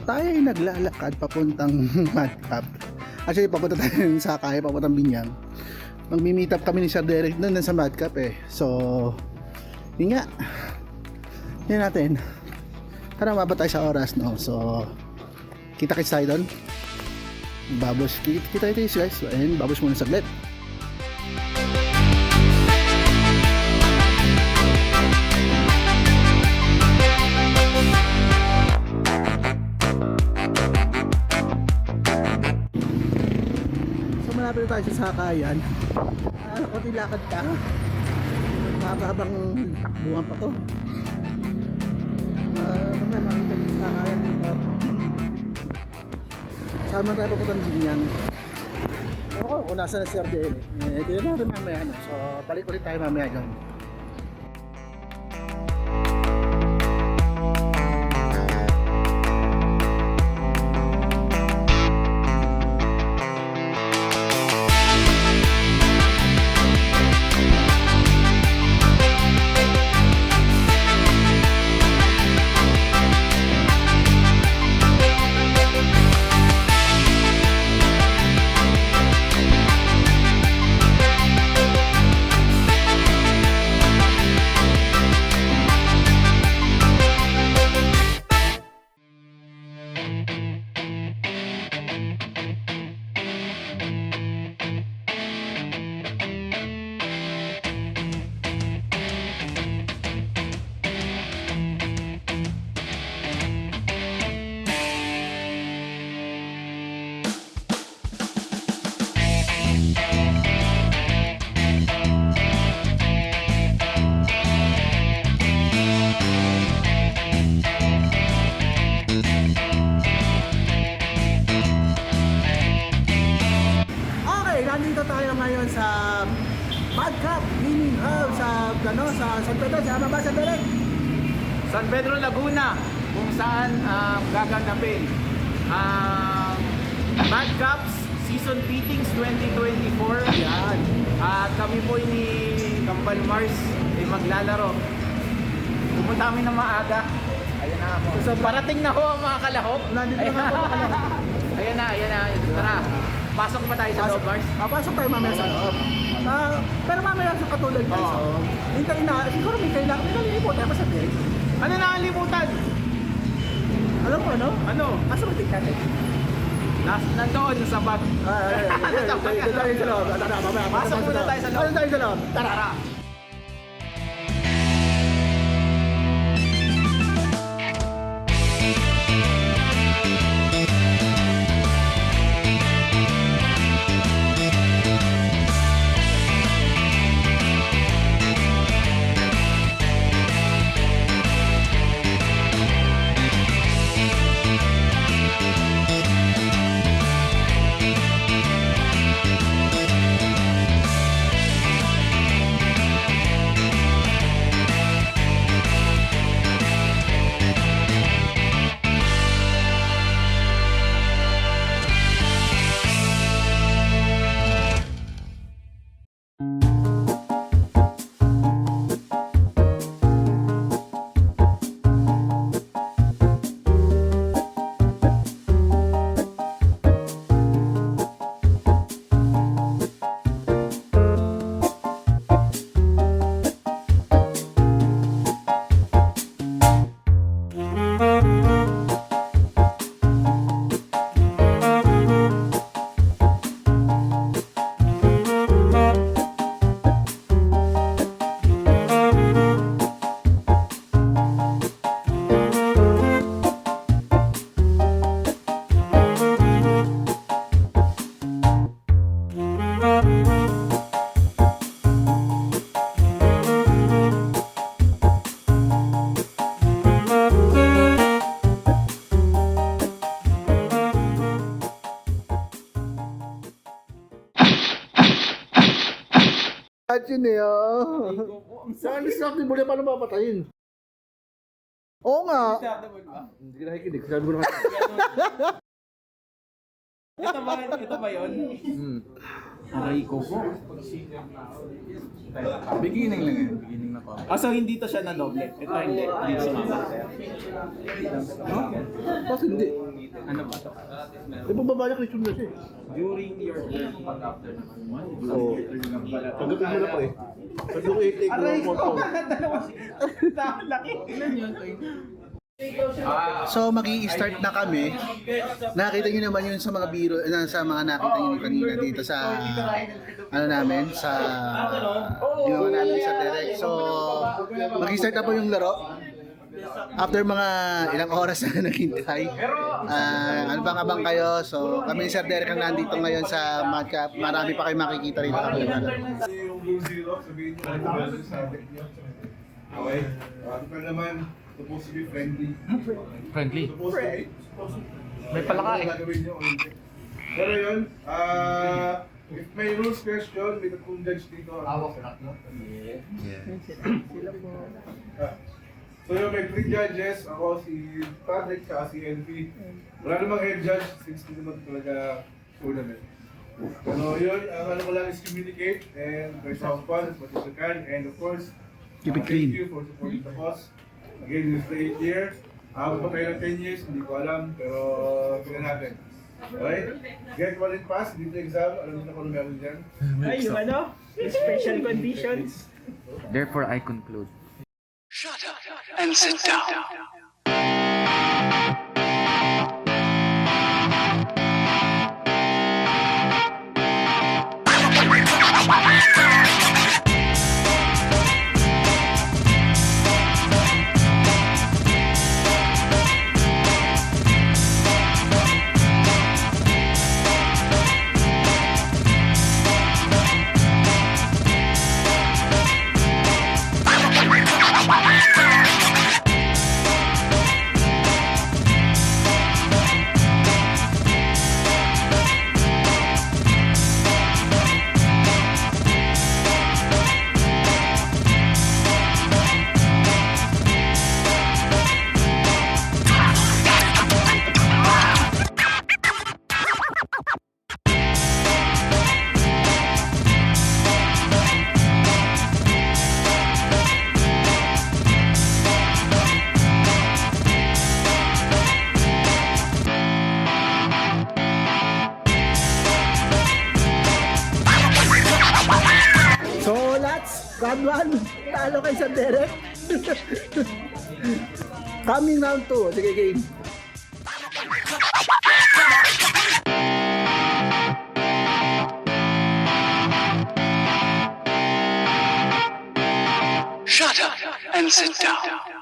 tayo ay naglalakad papuntang Madcap. Actually, papunta tayo ng Sakay, papuntang Binyang. Magmi-meet up kami ni Sir Derek doon sa Madcap eh. So, yun nga. Yan natin. Tara, mababa tayo sa oras, no? So, kita-kits tayo doon. Babos, kita, kita tayo guys. So, ayun, babos muna saglit. Sa sakayan. Ano ko tilakad ka? Mahabang buwan pa to. Ah, uh, naman makita yung sakayan dito. Saan man tayo papunta ng Binyang? Ako, kung nasa na si RDL eh. Eh, ito natin mamaya. No? So, balik ulit tayo mamaya dyan. Sa San Pedro, sa ba San Pedro? San Pedro Laguna kung saan um, gaganapin. Ang Mad Cups Season Beatings 2024 Yan. at kami po ni Kambal Mars ay maglalaro. Pumunta kami ng maaga. Ayan na ako. So, parating na ho ang mga kalahok. Nandito na ako ayan na ayan na. Tara. Pasok pa tayo sa loob Mars. Ah, pasok tayo mamaya sa loob. Ah, pero mamaya sa katulad guys, Oo. so, hintayin na, siguro may kailangan, may nalilipot tayo sa Derek. ano nakalimutan Alam mo ano? ano Asa ba tingnan eh? Nas, nandoon sa bag Ah, ay, ay, ay, ay, ay, tayo sa loob. Tara, mamaya. Pasok muna tayo sa loob. Pasok tayo sa loob. Tara. tara At yun eh, oh. Saan sa akin, muli paano papatayin? Oo nga. Hindi ka nakikinig. Sabi ko naman. Ito ba, ito ba yun? Hmm. Aray ko po. Beginning lang yan. Beginning na pa. Ah, so hindi to siya na doble. Ito hindi. Hindi sumama. Bakit hindi? Ano ba to? Eh, niya Christian na siya eh. During your term, pag after naman. Oo. Pagdating mo na pre. Pag yung 8 take Aray mo, ko! Laki. Ilan yun? So mag start na kami. Nakita niyo naman yun sa mga biro, na, sa mga nakita niyo kanina dito sa ano namin sa ginawa namin sa direct. So mag start na po yung laro. After mga ilang oras na naghintay. Ah, ano bang abang kayo? So kami ni Sir Derek ang nandito ngayon sa Madcap. Marami pa kayo makikita rito ano. Okay? Uh, ito naman, supposed to be friendly. Friendly. May palaka eh. Ano. Pero yun, ah, if may rules question, may tatlong judge dito. Hawak na. Ah, So yun, may three judges. Ako si Patrick, tsaka si NP. Wala namang head judge since hindi naman talaga tournament. Pero yun, ang ano ko lang is communicate and try to have fun as much as you can. And of course, Keep it uh, clean. Thank you for supporting the boss. Again, this is the 8th year. Ako pa kayo ng 10 years, hindi ko alam, pero tingnan natin. Okay? Get one in pass, dito exam, alam niyo na kung ano meron dyan. Ay, yung ano? Special conditions. Therefore, I conclude. And sit down. 1-1. Talo kay San Derek. Coming round 2. Sige, game. Shut up and sit down.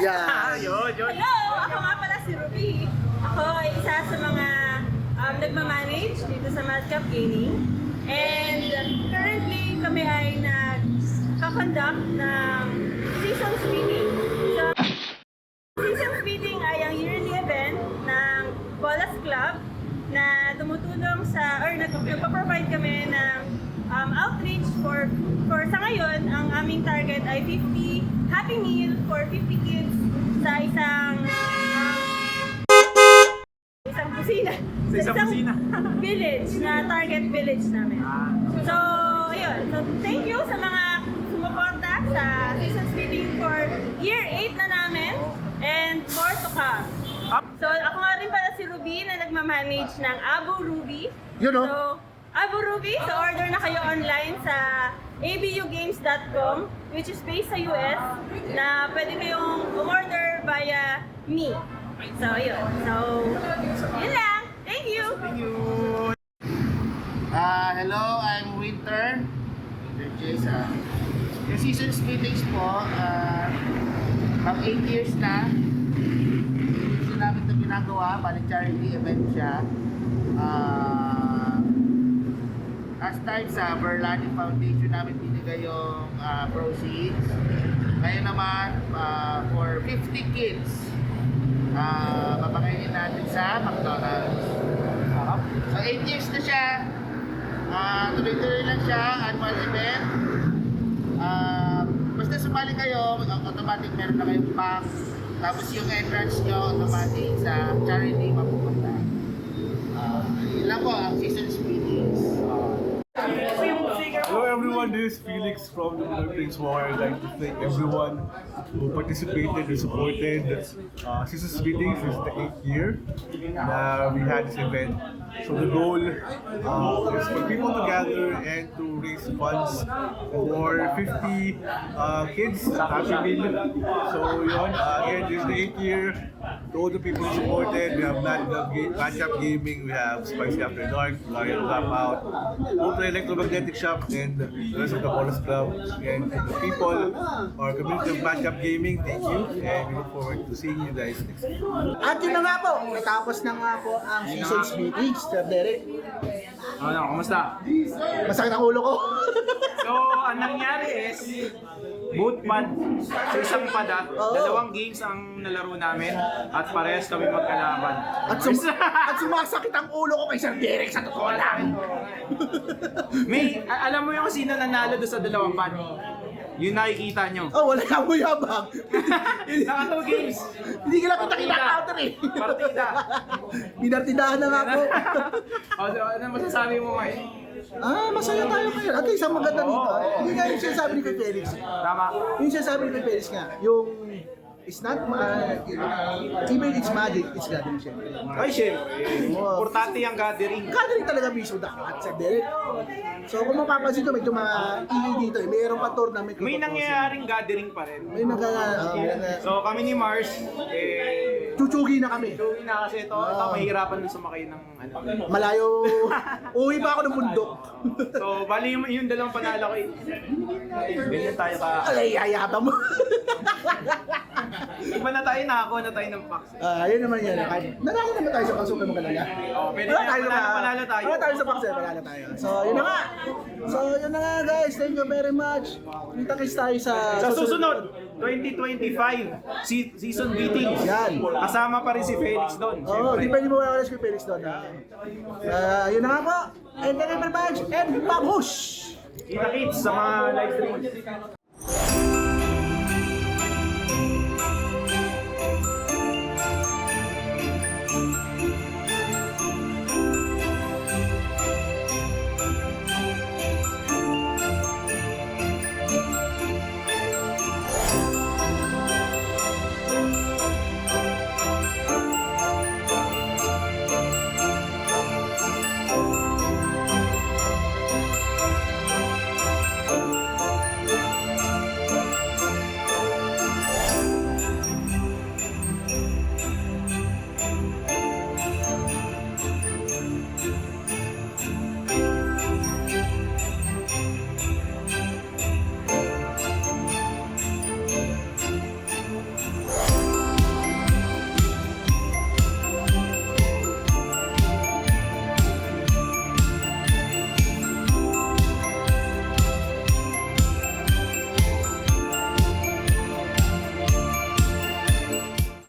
Yeah. Hello! Ako nga pala si Ruby. Ako ay isa sa mga um, nagmamanage dito sa Madcap Gaming. And currently kami ay nag-conduct ng season's meeting. Ngayon, ang aming target ay 50 Happy Meal for 50 kids sa isang um, isang kusina. Sa isang kusina. village na target village namin. So, ayun. So, thank you sa mga sumuporta sa season's meeting for year 8 na namin and more to come. So, ako nga rin pala si Ruby na nagmamanage ng Abu Ruby. Yun, oh. So, Abu Ruby, so order na kayo online sa abugames.com which is based sa US na pwede kayong umorder via me. So, yun. So, yun lang. Thank you! Ah, hello, I'm Winter. Winter Jace, ah. Yung season meetings po, ah, mag 8 years na. Hindi namin ito ginagawa, bali charity event siya. Ah, last time sa Berlani Foundation namin binigay yung ah, proceeds. Ngayon naman, ah, for 50 kids, ah, papakainin natin sa McDonald's. So 8 years na siya. Ah, tuloy-tuloy lang siya, annual event. Ah, basta sumali kayo, automatic meron na kayong pack. Tapos yung entrance nyo, automatic sa charity mapupunta. Is Felix from the Prince War. I'd like to thank everyone who participated and supported uh, Meetings. This is the eighth year na we had this event. So the goal uh, is for people to gather and to raise funds for 50 uh, kids Happy. So yun, uh, again, this is the eighth year. To all the people who supported, we have Mad Love Gaming, we have Spicy After Dark, Lion Dropout, Ultra Electromagnetic Shop, and the rest of the Bonus Club. And to the people, our community of Matchup Gaming, thank you, and we look forward to seeing you guys next week. At yun na nga po, natapos na nga po ang season's meeting, Sir Derek. Ano, kumusta? Masakit ang ulo ko. So, ang nangyari is, boot pad sa isang pada, Oo. dalawang games ang nalaro namin at parehas kami magkalaban. at, sum- at sumasakit ang ulo ko kay Sir Derek sa totoo lang. May, a- alam mo yung sino nanalo doon sa dalawang pad? Yung nakikita nyo. Oh, wala ka mo yabang. Naka 2 games. Hindi ka lang kita kinakater eh. Partida. Binartidahan na nga po. O, so, ano masasabi mo ngayon? Ah, masaya tayo ngayon. At least ang maganda dito. Hindi nga yung sinasabi ni Kuya Felix. Tama. Yung sinasabi ni Kuya Felix nga, yung it's not, uh, even it's magic, it's gathering syempre. Ay, syempre. Importante yung gathering. Gathering talaga mismo dapat sa Derek. So kung mapapansin ko, medyo mga ingay dito eh. Mayroon pa tournament. May nangyayaring gathering pa rin. May nag uh, nag- So kami ni Mars, eh, Chuchugi na kami. Joey na kasi ito, ito mahirapan din sumakay ng ano. Malayo. Uwi pa ako ng bundok. So, bali yung, yung dalawang panalo ko eh. Ganyan tayo ka. Alay, yayabang mo. Iba na tayo, nakakuha na tayo ng packs. Ah, yun naman yan. Nanalo naman tayo sa pagsukan mo kanila. Oo, pwede na, tayo panalo, na- panalo tayo. Tayo sa Paxel, panalo tayo. So, yun na nga. So, yun na nga guys. Thank you very much. Kita-kits tayo sa... Sa susunod, 2025, se- season meetings. Yan. Kasama pa rin si Felix doon. Oo, oh, di pwede mo wala si Felix doon. ha? Ah, yun na nga po. And thank you very much. And babush! Kita-kits sa mga live streams.